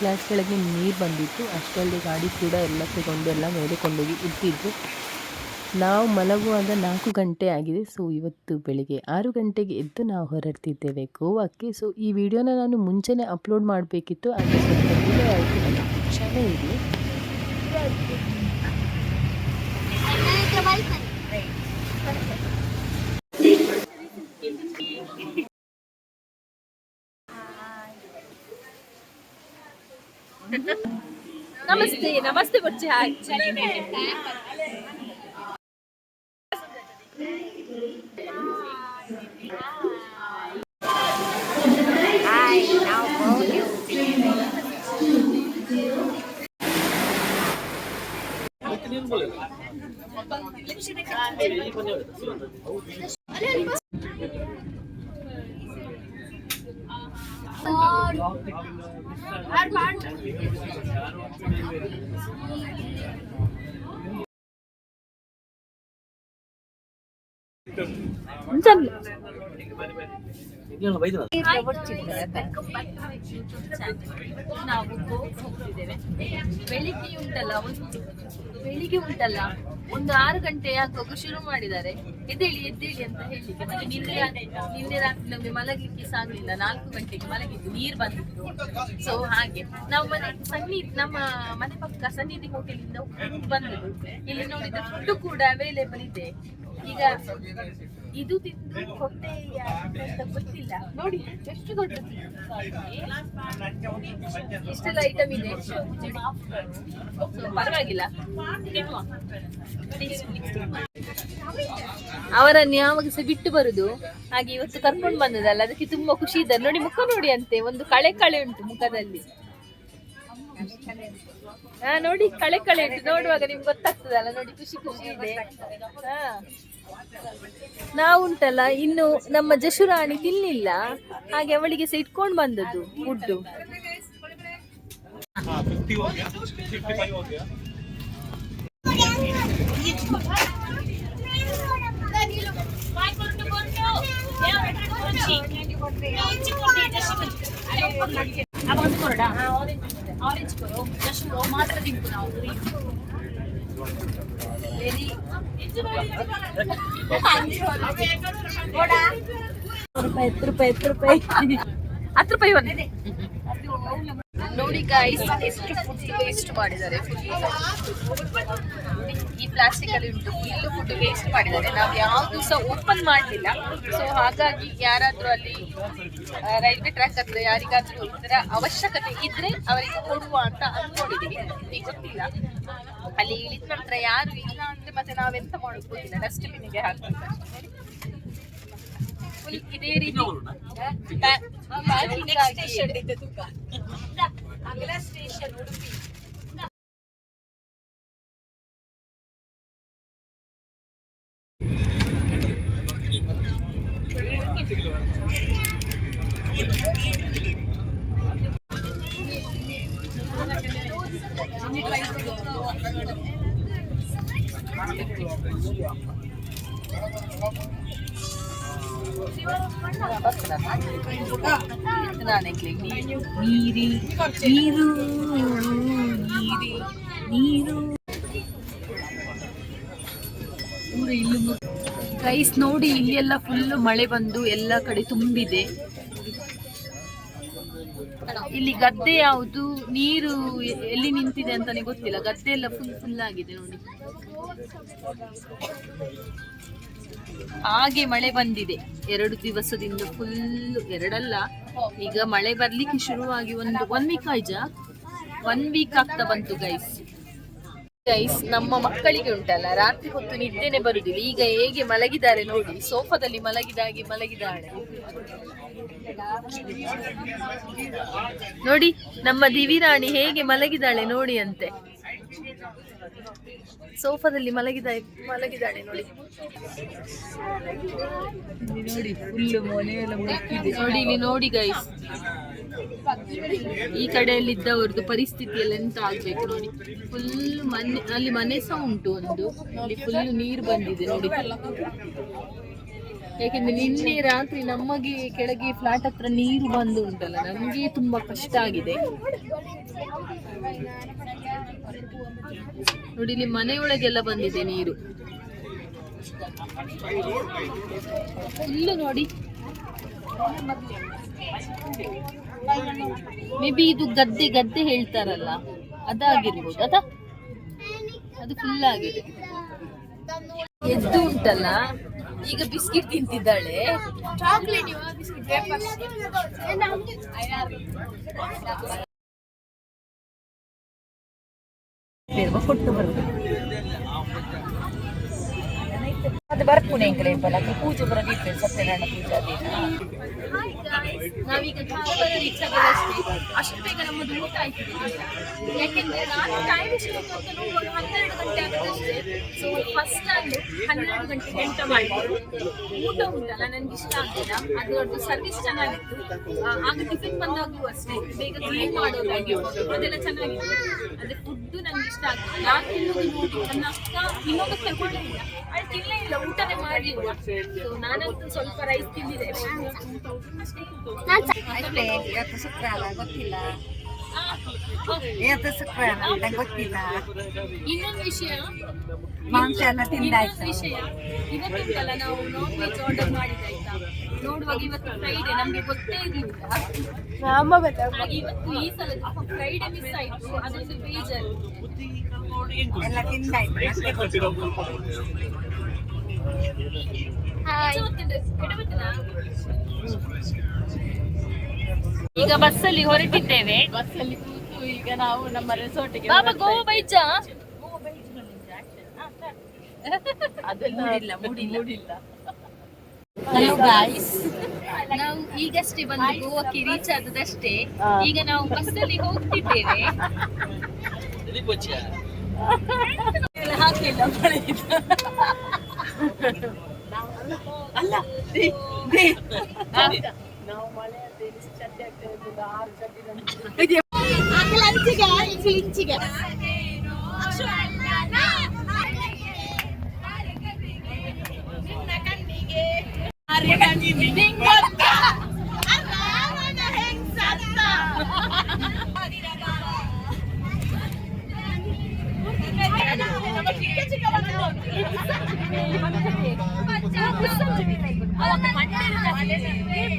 Flat ಕೆಳಗೆ ನೀರು ಬಂದಿತ್ತು. ಅಷ್ಟರಲ್ಲಿ ಗಾಡಿ ಕೂಡ ಎಲ್ಲ ತಗೊಂಡು ಎಲ್ಲ ಮೇಲೆ ಕೊಂಡೋಗಿ ಇಟ್ಟಿದ್ರು. ನಾವು ಮಲಗುವಾಗ ನಾಲ್ಕು ಗಂಟೆ ಆಗಿದೆ. ಸೊ ಇವತ್ತು ಬೆಳಿಗ್ಗೆ ಆರು ಗಂಟೆಗೆ ಎದ್ದು ನಾವು ಹೊರಡ್ತಿದ್ದೇವೆ ಗೋವಾಕ್ಕೆ. ಸೊ ಈ ವಿಡಿಯೋನ ನಾನು ಮುಂಚೆನೇ ಅಪ್ಲೋಡ್ ಮಾಡಬೇಕಿತ್ತು. ಅದು ಸ್ವಲ್ಪ ಆಯಿತು. ನಮಸ್ತೆ ನಮಸ್ತೆ Her part. ನಾವು ಹೋಗ್ತಿದ್ದೇವೆ ಬೆಳಿಗ್ಗೆ ಉಂಟಲ್ಲ ಒಂದು ಬೆಳಿಗ್ಗೆ ಉಂಟಲ್ಲ ಒಂದು ಆರು ಗಂಟೆ ಆಗುವಾಗ ಶುರು ಮಾಡಿದ್ದಾರೆ ಎದ್ದೇಳಿ ಎದ್ದೇಳಿ ಅಂತ ಹೇಳಿಕ್ಕೆ ಮತ್ತೆ ನಿನ್ನೆ ನಿನ್ನೆ ರಾತ್ರಿ ನಮ್ಗೆ ಮಲಗಲಿಕ್ಕೆ ಸಾಗಲಿಲ್ಲ ನಾಲ್ಕು ಗಂಟೆಗೆ ಮಲಗಿದ್ದು ನೀರು ಬಂದಿತ್ತು ಸೊ ಹಾಗೆ ನಾವು ಮನೆ ಸನ್ನಿ ನಮ್ಮ ಮನೆ ಪಕ್ಕ ಸನ್ನಿಧಿ ಹೋಟೆಲಿಂದ ಬಂದದ್ದು ಇಲ್ಲಿ ನೋಡಿದ್ರೆ ಫುಡ್ ಕೂಡ ಅವೈಲೇಬಲ್ ಇದೆ. ಈಗ ಇದು ತಿಂದು ಹೊಟ್ಟೆ ಗೊತ್ತಿಲ್ಲ. ನೋಡಿ, ಎಷ್ಟು ದೊಡ್ಡದು ಇಷ್ಟೆಲ್ಲ ಐಟಮ್ ಇದೆ? ಪರವಾಗಿಲ್ಲ. ಅವರನ್ನು ಯಾವಾಗ ಸಹ ಬಿಟ್ಟು ಬರುದು. ಹಾಗೆ ಇವತ್ತು ಕರ್ಕೊಂಡು ಬಂದದಲ್ಲ ಅದಕ್ಕೆ ತುಂಬಾ ಖುಷಿ ಇದ್ದಾರೆ. ನೋಡಿ, ಮುಖ ನೋಡಿ ಅಂತೆ. ಒಂದು ಕಳೆ ಕಳೆ ಉಂಟು ಮುಖದಲ್ಲಿ. ನೋಡಿ ಕಳೆ ಕಳೆ ಇಟ್ಟು ನೋಡುವಾಗ ನಿಮ್ಗೆ ಗೊತ್ತಾಗ್ತದಲ್ಲ ನೋಡಿ ಖುಷಿ ಖುಷಿ ಇದೆ. ನಾವುಂಟಲ್ಲ ಇನ್ನು ನಮ್ಮ ಜಶುರಾಣಿ ತಿನ್ನಲಿಲ್ಲ ಹಾಗೆ ಅವಳಿಗೆ ಸಹ ಇಟ್ಕೊಂಡು ಬಂದದ್ದು ಫುಡ್ಡು ಅವಾಗ हो गया फिफ्टी फाइव हो गया ರೂಪಾಯಿ ಹತ್ತು ರೂಪಾಯಿ ಹತ್ತು ರೂಪಾಯಿ ಹತ್ತು ರೂಪಾಯಿ ಒಂದೇ ನೋಡಿ ಗೈಸ್ ಎಷ್ಟು ಫುಡ್ ವೇಸ್ಟ್ ಮಾಡಿದ್ದಾರೆ ಈ ಪ್ಲಾಸ್ಟಿಕ್ ಅಲ್ಲಿ ಉಂಟು ಫುಲ್ ಫುಡ್ ವೇಸ್ಟ್ ಮಾಡಿದ್ದಾರೆ ನಾವು ಯಾವುದು ಸಹ ಓಪನ್ ಮಾಡಲಿಲ್ಲ ಸೊ ಹಾಗಾಗಿ ಯಾರಾದರೂ ಅಲ್ಲಿ ರೈಲ್ವೆ ಟ್ರ್ಯಾಕ್ ಹತ್ರ ಯಾರಿಗಾದ್ರೂ ಇದರ ಅವಶ್ಯಕತೆ ಇದ್ರೆ ಅವರಿಗೆ ಕೊಡುವ ಅಂತ ಅನ್ಕೊಂಡಿದೀವಿ ಈಗ ಗೊತ್ತಿಲ್ಲ ಅಲ್ಲಿ ಇಳಿದ ನಂತರ ಯಾರು ಇಲ್ಲ ಅಂದ್ರೆ ಮತ್ತೆ ನಾವೆಂತ ಮಾಡೋದು ಗೊತ್ತಿಲ್ಲ ಡಸ್ಟ್ಬಿನ್ಗೆ ಹಾಕ್ತಾರೆ ಫುಲ್ ಇದೇ ರೀತಿ ಸ್ಟೇಷನ್ ಆಗಿ ನೀರಿ ನೀರು ನೀರು ಗೈಸ್ ನೋಡಿ ಇಲ್ಲೆಲ್ಲ ಫುಲ್ ಮಳೆ ಬಂದು ಎಲ್ಲ ಕಡೆ ತುಂಬಿದೆ. ಇಲ್ಲಿ ಗದ್ದೆ ಯಾವುದು? ನೀರು ಎಲ್ಲಿ ನಿಂತಿದೆ ಅಂತಾನೆ ಗೊತ್ತಿಲ್ಲ. ಗದ್ದೆ ಎಲ್ಲ ಫುಲ್ ಫುಲ್ ಆಗಿದೆ ನೋಡಿ. ಹಾಗೆ ಮಳೆ ಬಂದಿದೆ. ಎರಡು ದಿವಸದಿಂದ ಫುಲ್ ಎರಡಲ್ಲ. ಈಗ ಮಳೆ ಬರ್ಲಿಕ್ಕೆ ಶುರುವಾಗಿ ಒಂದು ಒನ್ ವೀಕ್ ಆಯ್ಜಾ ಒನ್ ವೀಕ್ ಆಗ್ತಾ ಬಂತು ಗೈಸ್ ಗೈಸ್ ನಮ್ಮ ಮಕ್ಕಳಿಗೆ ಉಂಟಲ್ಲ, ರಾತ್ರಿ ಹೊತ್ತು ನಿದ್ದೆನೆ ಬರುದಿಲ್ಲ. ಈಗ ಹೇಗೆ ಮಲಗಿದ್ದಾರೆ ನೋಡಿ, ಸೋಫಾದಲ್ಲಿ ಮಲಗಿದಾಗೆ ಮಲಗಿದಾಳೆ ನೋಡಿ, ನಮ್ಮ ದಿವಿರಾಣಿ ಹೇಗೆ ಮಲಗಿದಾಳೆ ನೋಡಿ ಅಂತೆ. ಸೋಫಾದಲ್ಲಿ ಮಲಗಿದ ಮಲಗಿದಾಳೆ ನೋಡಿ. ನೋಡಿ ಫುಲ್ ಮನೆಯೆಲ್ಲ ನೋಡಿ ಇಲ್ಲಿ ನೋಡಿ ಗೈಸ್ ಈ ಕಡೆಯಲ್ಲಿ ಇದ್ದವ್ರದ್ದು ಪರಿಸ್ಥಿತಿ ಎಲ್ಲ ಎಂತ ಆಗ್ಬೇಕು ನೋಡಿ. ಫುಲ್ ಮನೆ ಅಲ್ಲಿ ಮನೆ ಸಹ ಉಂಟು ಒಂದು. ಅಲ್ಲಿ ಫುಲ್ ನೀರು ಬಂದಿದೆ ನೋಡಿ. ಯಾಕೆಂದ್ರೆ ನಿನ್ನೆ ರಾತ್ರಿ ನಮಗೆ ಕೆಳಗೆ ಫ್ಲಾಟ್ ಹತ್ರ ನೀರು ಬಂದು ಉಂಟಲ್ಲ ನಮಗೆ ತುಂಬಾ ಕಷ್ಟ ಆಗಿದೆ. ನೋಡಿ ಇಲ್ಲಿ ಮನೆಯೊಳಗೆಲ್ಲ ಬಂದಿದೆ ನೀರು. ಇಲ್ಲೂ ನೋಡಿ. ಮೇ ಬಿ ಇದು ಗದ್ದೆ ಗದ್ದೆ ಹೇಳ್ತಾರಲ್ಲ, ಅದಾಗಿರ್ಬೋದು, ಅದ? ಅದು ಫುಲ್ ಆಗಿದೆ. ಎದ್ದು ಉಂಟಲ್ಲ? ಈಗ ಬಿಸ್ಕಿಟ್ ತಿಂತಿದ್ದಾಳೆ. ಕೊಟ್ಟು ಬರುದು ಅದು ಬರ್ಪುನೆ ಎಂಕಲೆ ಪೂಜೆ ಬರ ದೀಪ ಸತ್ಯನಾರಾಯಣ ಪೂಜಾ ಅದೇನ ನಾವೀಗ ಧಾರವಾಡ ರೀಚ್ ಆಗೋದಷ್ಟೇ ಅಷ್ಟು ಬೇಗ ನಮ್ಮದು ಊಟ ಆಯ್ತು ಯಾಕೆಂದ್ರೆ ನಾನು ಟೈಮ್ ಅಂತ ನೋಡುವಾಗ ಹನ್ನೆರಡು ಗಂಟೆ ಆಗುತ್ತಷ್ಟೇ ಸೊ ಫಸ್ಟ್ ನಾನು ಹನ್ನೆರಡು ಗಂಟೆಗೆ ಊಟ ಮಾಡಿದ್ರು ಊಟ ಉಂಟಲ್ಲ ನನಗೆ ಇಷ್ಟ ಆಗಿಲ್ಲ ಅದರದ್ದು ಸರ್ವಿಸ್ ಚೆನ್ನಾಗಿತ್ತು. ಆಗ ಟಿಫಿನ್ ಬಂದಾಗಲೂ ಅಷ್ಟೇ. ಬೇಗ ಕ್ಲೀನ್ ಮಾಡೋದಾಗಿ ಅದೆಲ್ಲ ಚೆನ್ನಾಗಿತ್ತು. ಅದೇ ಫುಡ್ ನನಗೆ ಇಷ್ಟ ಆಗಿಲ್ಲ ನಾನು ತಿನ್ನೋದು ನೋಡಿ, ನನ್ನ ಅಕ್ಕ ಇನ್ನೊಂದು ತಗೊಳ್ಳೇ ಅಲ್ಲಿ ತಿನ್ನಲೇ ಊಟನೇ ಮಾಡಲಿಲ್ಲ ಸೊ ನಾನಂತೂ ಸ್ವಲ್ಪ ರೈಸ್ ತಿಂದಿದ್ದೇನೆ. ಅಷ್ಟೇ. ಇವತ್ತು ಶುಕ್ರವಾರ ಗೊತ್ತಿಲ್ಲ. ಇವತ್ತು ಶುಕ್ರವಾರ ಅಂತ ಗೊತ್ತಿಲ್ಲ. ಇನ್ನೊಂದು ವಿಷಯ. ಮಾಂಸ ಎಲ್ಲ ತಿಂದಾಯ್ತು. ವಿಷಯ. ಇವತ್ತುಂಟಲ್ಲ ನಾವು ನಾನ್ ವೆಜ್ ಆರ್ಡರ್ ಮಾಡಿದ್ದಾಯ್ತಾ ನೋಡುವಾಗ ಇವತ್ತು ಫ್ರೈಡೆ ನಮ್ಗೆ ಗೊತ್ತೇ ಇರ್ಲಿಲ್ಲ. ಹಾಗೆ ಇವತ್ತು ಈ ಸಲ ಫ್ರೈಡೆ ಮಿಸ್ ಆಯ್ತು. ಅದೊಂದು ಬೇಜಾರು. ಎಲ್ಲ ತಿಂದಾಯ್ತು ಈಗ ಬಸ್ಸಲ್ಲಿ ಹೊರಟಿದ್ದೇವೆ. ಬಸ್ಸಲ್ಲಿ ಕೂತು ಈಗ ನಾವು ನಮ್ಮ ರೆಸಾರ್ಟ್ಗೆ ಬಾಬಾ ಗೋವಾ ಬೈಚ ಅದಲ್ಲ ಮೂಡಿಲ್ಲ ಮೂಡಿಲ್ಲ. ಮೂಡಿಲ್ಲ. ಹಲೋ ಗಾಯ್ಸ್ ನಾವು ಈಗಷ್ಟೇ ಬಂದು ಗೋವಾಕ್ಕೆ ರೀಚ್ ಆದದಷ್ಟೇ. ಈಗ ನಾವು ಬಸ್ಸಲ್ಲಿ ಹೋಗ್ತಿದ್ದೇವೆ. ಇಲ್ಲಿ ಹಾಕ್ಲಿಲ್ಲ. ಅಲ್ಲ. ನಾವು ಮಳೆ ಚಡ್ಡಿ ಆಗ್ತೇವೆ ಅಂತ ಆರು ಚಡ್ಡಿ ಮೈ ಬಣ್ಣ ಮೈ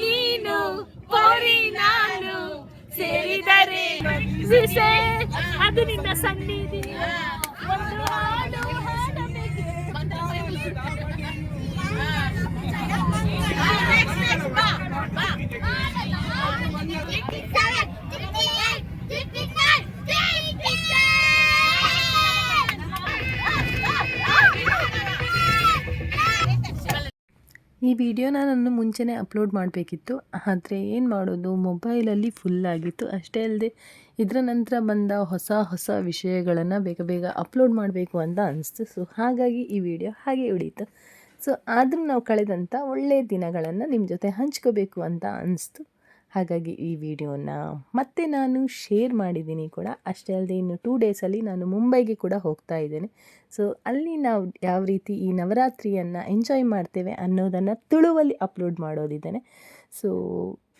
ನೀನು ಪೋರಿ ನಾನು ಸೇರಿದರೆ ಅದು ನಿನ್ನ ಸನ್ನಿಧಿ. ಈ ವಿಡಿಯೋನ ನಾನು ಮುಂಚೆನೇ ಅಪ್ಲೋಡ್ ಮಾಡಬೇಕಿತ್ತು. ಆದರೆ ಏನು ಮಾಡೋದು? ಮೊಬೈಲಲ್ಲಿ ಫುಲ್ ಆಗಿತ್ತು. ಅಷ್ಟೇ ಅಲ್ಲದೆ ಇದರ ನಂತರ ಬಂದ ಹೊಸ ಹೊಸ ವಿಷಯಗಳನ್ನು ಬೇಗ ಬೇಗ ಅಪ್ಲೋಡ್ ಮಾಡಬೇಕು ಅಂತ ಅನಿಸ್ತು. ಸೊ ಹಾಗಾಗಿ ಈ ವಿಡಿಯೋ ಹಾಗೆ ಉಳೀತು. ಸೊ ಆದರೂ ನಾವು ಕಳೆದಂಥ ಒಳ್ಳೆಯ ದಿನಗಳನ್ನು ನಿಮ್ಮ ಜೊತೆ ಹಂಚ್ಕೋಬೇಕು ಅಂತ ಅನಿಸ್ತು. ಹಾಗಾಗಿ ಈ ವಿಡಿಯೋನ ಮತ್ತೆ ನಾನು ಶೇರ್ ಮಾಡಿದ್ದೀನಿ ಕೂಡ. ಅಷ್ಟೇ ಅಲ್ಲದೆ ಇನ್ನು ಟೂ ಡೇಸಲ್ಲಿ ನಾನು ಮುಂಬೈಗೆ ಕೂಡ ಹೋಗ್ತಾ ಇದ್ದೇನೆ. ಸೊ ಅಲ್ಲಿ ನಾವು ಯಾವ ರೀತಿ ಈ ನವರಾತ್ರಿಯನ್ನು ಎಂಜಾಯ್ ಮಾಡ್ತೇವೆ ಅನ್ನೋದನ್ನು ತುಳುವಲ್ಲಿ ಅಪ್ಲೋಡ್ ಮಾಡೋದಿದ್ದೇನೆ. ಸೊ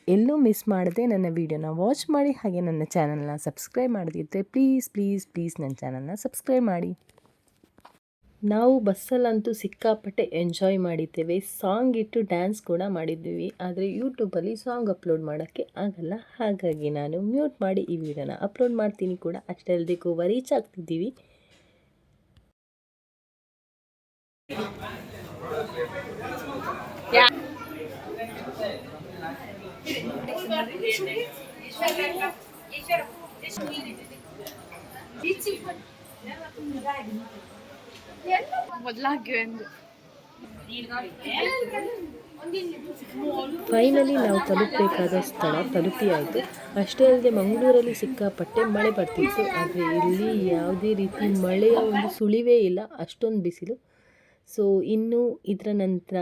ಎಲ್ಲೂ ಮಿಸ್ ಮಾಡದೆ ನನ್ನ ವೀಡಿಯೋನ ವಾಚ್ ಮಾಡಿ ಹಾಗೆ ನನ್ನ ಚಾನಲ್ನ ಸಬ್ಸ್ಕ್ರೈಬ್ ಮಾಡದಿದ್ದರೆ ಪ್ಲೀಸ್ ಪ್ಲೀಸ್ ಪ್ಲೀಸ್ ನನ್ನ ಚಾನಲ್ನ ಸಬ್ಸ್ಕ್ರೈಬ್ ಮಾಡಿ. ನಾವು ಬಸ್ಸಲ್ಲಂತೂ ಸಿಕ್ಕಾಪಟ್ಟೆ ಎಂಜಾಯ್ ಮಾಡಿದ್ದೇವೆ. ಸಾಂಗ್ ಇಟ್ಟು ಡ್ಯಾನ್ಸ್ ಕೂಡ ಮಾಡಿದ್ದೀವಿ. ಆದರೆ ಯೂಟ್ಯೂಬಲ್ಲಿ ಸಾಂಗ್ ಅಪ್ಲೋಡ್ ಮಾಡೋಕ್ಕೆ ಆಗಲ್ಲ. ಹಾಗಾಗಿ ನಾನು ಮ್ಯೂಟ್ ಮಾಡಿ ಈ ವಿಡಿಯೋನ ಅಪ್ಲೋಡ್ ಮಾಡ್ತೀನಿ ಕೂಡ. ಅಷ್ಟೇ ಅಲ್ಲದೆ ಗೋವಾ ರೀಚ್ ಆಗ್ತಿದ್ದೀವಿ. ಫೈನಲಿ ನಾವು ತಲುಪಬೇಕಾದ ಸ್ಥಳ ತಲುಪಿಯಾಯಿತು. ಅಷ್ಟೇ ಅಲ್ಲದೆ ಮಂಗಳೂರಲ್ಲಿ ಸಿಕ್ಕಾಪಟ್ಟೆ ಮಳೆ ಬರ್ತಿತ್ತು. ಆದರೆ ಇಲ್ಲಿ ಯಾವುದೇ ರೀತಿ ಮಳೆಯ ಒಂದು ಸುಳಿವೇ ಇಲ್ಲ, ಅಷ್ಟೊಂದು ಬಿಸಿಲು. ಸೊ ಇನ್ನು ಇದರ ನಂತರ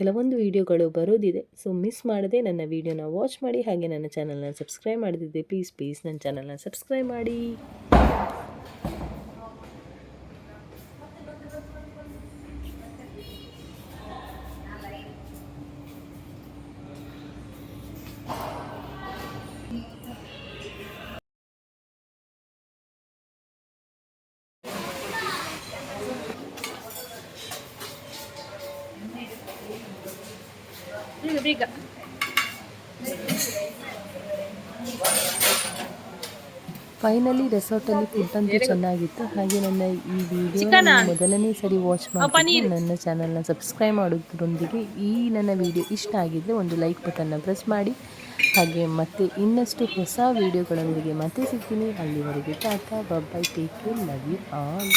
ಕೆಲವೊಂದು ವಿಡಿಯೋಗಳು ಬರೋದಿದೆ. ಸೊ ಮಿಸ್ ಮಾಡದೆ ನನ್ನ ವಿಡಿಯೋನ ವಾಚ್ ಮಾಡಿ. ಹಾಗೆ ನನ್ನ ಚಾನಲ್ನ ಸಬ್ಸ್ಕ್ರೈಬ್ ಮಾಡಿದ್ದೆ ಪ್ಲೀಸ್ ಪ್ಲೀಸ್ ನನ್ನ ಚಾನಲ್ನ ಸಬ್ಸ್ಕ್ರೈಬ್ ಮಾಡಿ. ಬೇಗ ಫೈನಲಿ ರೆಸಾರ್ಟಲ್ಲಿ ಫುಡ್ ಅಂತೂ ಚೆನ್ನಾಗಿತ್ತು. ಹಾಗೆ ನನ್ನ ಈ ವಿಡಿಯೋ ಮೊದಲನೇ ಸರಿ ವಾಚ್ ಮಾಡಿ ನನ್ನ ಚಾನಲ್ನ ಸಬ್ಸ್ಕ್ರೈಬ್ ಮಾಡೋದ್ರೊಂದಿಗೆ ಈ ನನ್ನ ವಿಡಿಯೋ ಇಷ್ಟ ಆಗಿದ್ದರೆ ಒಂದು ಲೈಕ್ ಬಟನ್ನ ಪ್ರೆಸ್ ಮಾಡಿ. ಹಾಗೆ ಮತ್ತೆ ಇನ್ನಷ್ಟು ಹೊಸ ವಿಡಿಯೋಗಳೊಂದಿಗೆ ಮತ್ತೆ ಸಿಗ್ತೀನಿ. ಅಲ್ಲಿವರೆಗೆ tata bye take care love you all